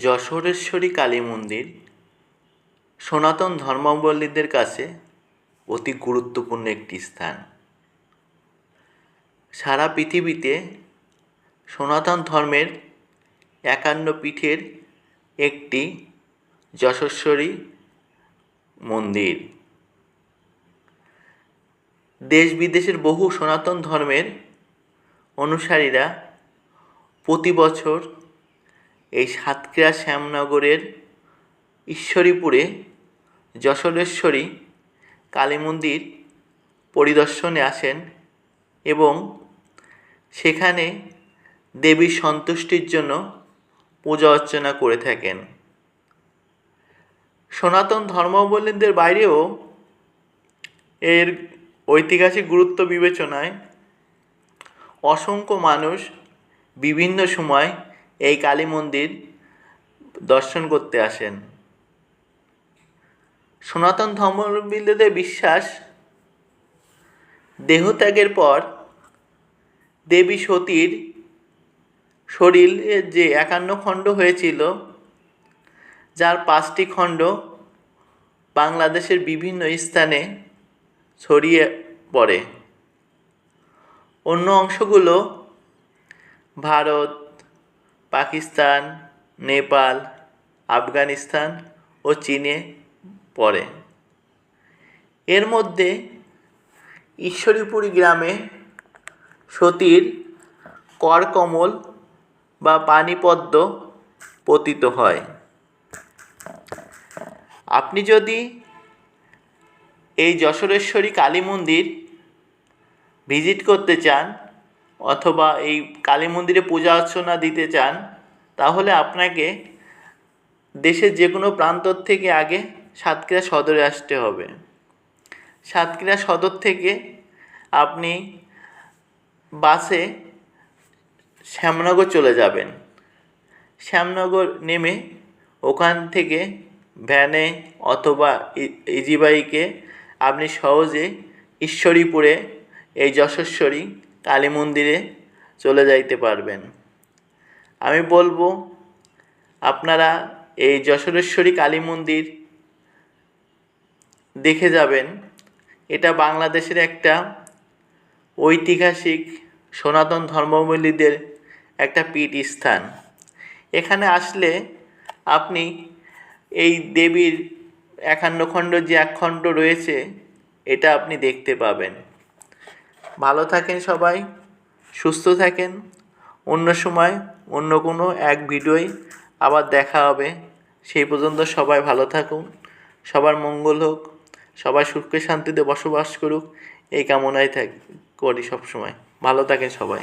যশোরেশ্বরী কালী মন্দির সনাতন ধর্মাবলীদের কাছে অতি গুরুত্বপূর্ণ একটি স্থান। সারা পৃথিবীতে সনাতন ধর্মের একান্ন পীঠের একটি যশস্বরী মন্দির। দেশ বিদেশের বহু সনাতন ধর্মের অনুসারীরা প্রতি বছর এই সাতক্ষীরা শ্যামনগরের ঈশ্বরীপুরে যশোরেশ্বরী কালী মন্দির পরিদর্শনে আসেন এবং সেখানে দেবীর সন্তুষ্টির জন্য পূজা অর্চনা করে থাকেন। সনাতন ধর্মাবলম্বীদের বাইরেও এর ঐতিহাসিক গুরুত্ব বিবেচনায় অসংখ্য মানুষ বিভিন্ন সময় এই কালী মন্দির দর্শন করতে আসেন। সনাতন ধর্মাবলম্বীদের বিশ্বাস দেহত্যাগের পর দেবী সতীর শরীরের যে একান্ন খণ্ড হয়েছিল, যার পাঁচটি খণ্ড বাংলাদেশের বিভিন্ন স্থানে ছড়িয়ে পড়ে। অন্য অংশগুলো ভারত পাকিস্তান, নেপাল, আফগানিস্তান ও চীনে পড়ে। এর মধ্যে ঈশ্বরীপুরি গ্রামে সতীর করকমল বা পানিপদ্ম পতিত হয়। আপনি যদি এই যশোরেশ্বরী কালী মন্দির ভিজিট করতে চান অথবা এই কালী মন্দিরে পূজা অর্চনা দিতে চান, তাহলে আপনাকে দেশের যে কোনো প্রান্তর থেকে আগে সাতক্ষীরা সদরে আসতে হবে। সাতক্ষীরা সদর থেকে আপনি বাসে শ্যামনগর চলে যাবেন। শ্যামনগর নেমে ওখান থেকে ভ্যানে অথবা ইজি বাইকে আপনি সহজে ঈশ্বরীপুরে এই যশস্বরী কালী মন্দিরে চলে যাইতে পারবেন। আমি বলব, আপনারা এই যশোরেশ্বরী কালী মন্দির দেখে যাবেন। এটা বাংলাদেশের একটা ঐতিহাসিক সনাতন ধর্মাবলম্বীদের একটা পীঠ স্থান এখানে আসলে আপনি এই দেবীর একান্ন খণ্ড যে এক খণ্ড রয়েছে, এটা আপনি দেখতে পাবেন। ভালো থাকেন সবাই, সুস্থ থাকেন। অন্য সময় অন্য কোনো এক ভিডিওয় আবার দেখা হবে। সেই পর্যন্ত সবাই ভালো থাকুন, সবার মঙ্গল হোক সবাই সুখে শান্তিতে বসবাস করুক, এই কামনাই থাক করি সবসময়। ভালো থাকেন সবাই।